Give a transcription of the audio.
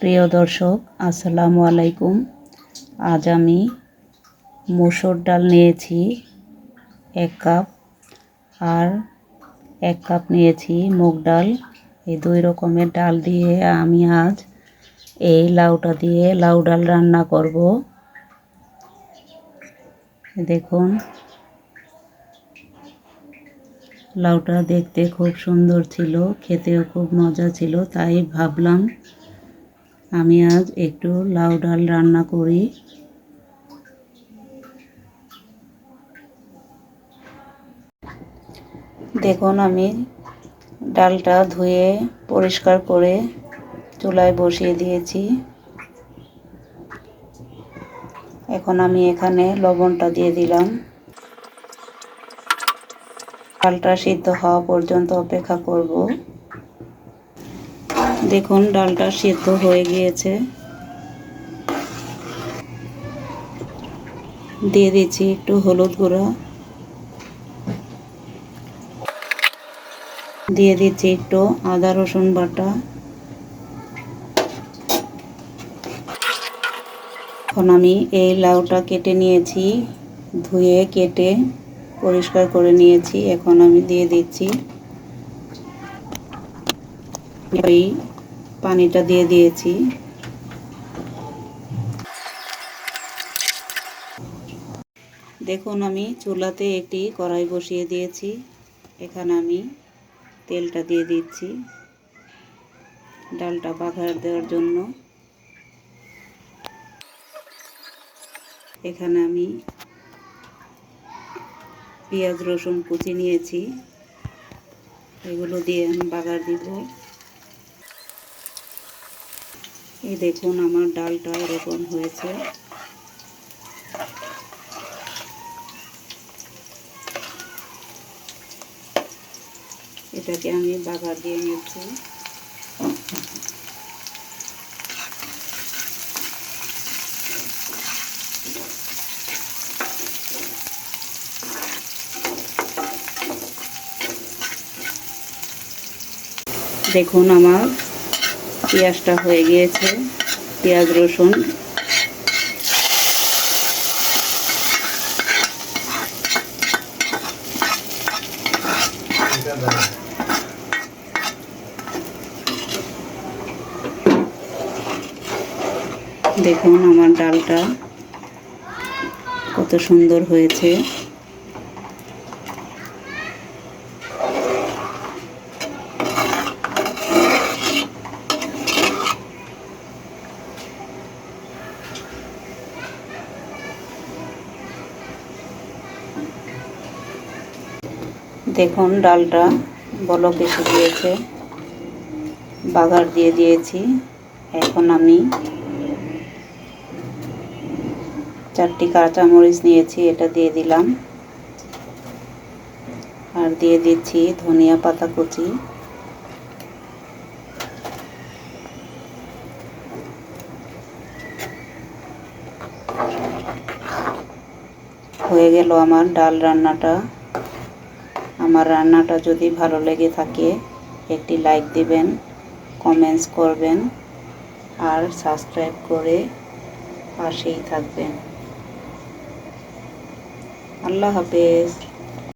প্রিয় দর্শক, আসসালামু আলাইকুম। আজ আমি মুসুর ডাল নিয়েছি এক কাপ আর এক কাপ নিয়েছি মুগ ডাল। এই দুই রকমের ডাল দিয়ে আমি আজ এই লাউটা দিয়ে লাউ ডাল রান্না করব। দেখুন, লাউটা দেখতে খুব সুন্দর ছিল, খেতেও খুব মজা ছিল, তাই ভাবলাম আমি আজ একটু লাউ ডাল রান্না করি। দেখুন, আমি ডালটা ধুয়ে পরিষ্কার করে চুলায় বসিয়ে দিয়েছি। এখন আমি এখানে লবণটা দিয়ে দিলাম। ডালটা সিদ্ধ হওয়া পর্যন্ত অপেক্ষা করব। দেখুন, ডালটা সেদ্ধ হয়ে গিয়েছে। দিয়ে দিচ্ছি একটু হলুদ গুঁড়া। দিয়ে দিচ্ছি একটু আদা, রসুন বাটা। এখন আমি এই লাউটা কেটে নিয়েছি, ধুয়ে কেটে পরিষ্কার করে নিয়েছি। এখন আমি দিয়ে দিচ্ছি পানিটা দিয়ে দিয়েছি। দেখুন, আমি চুলাতে একটি কড়াই বসিয়ে দিয়েছি। এখানে আমি তেলটা দিয়ে দিচ্ছি ডালটা বাঘার দেওয়ার জন্য। এখানে আমি পেঁয়াজ, রসুন কুচি নিয়েছি। এগুলো দিয়ে আমি বাগার দিব। এই দেখুন আমার ডালটা এরকম হয়েছে। এটাকে আমি বাগার দিয়ে নিচ্ছি। দেখুন আমার পেঁয়াজটা হয়ে গিয়েছে পেঁয়াজ রসুন। দেখুন আমার ডালটা কত সুন্দর হয়েছে। দেখুন, ডালটা বলক এসে গিয়েছে। বাগার দিয়ে দিয়েছি। এখন আমি চারটি কাঁচামরিচ নিয়েছি, এটা দিয়ে দিলাম। আর দিয়ে দিচ্ছি ধনিয়া পাতা কুচি। হয়ে গেল আমার ডাল রান্নাটা। আমার রান্নাটা যদি ভালো লেগে থাকে, একটি লাইক দিবেন কমেন্টস করবেন, আর সাবস্ক্রাইব করে পাশেই থাকবেন। আল্লাহ হাফেজ।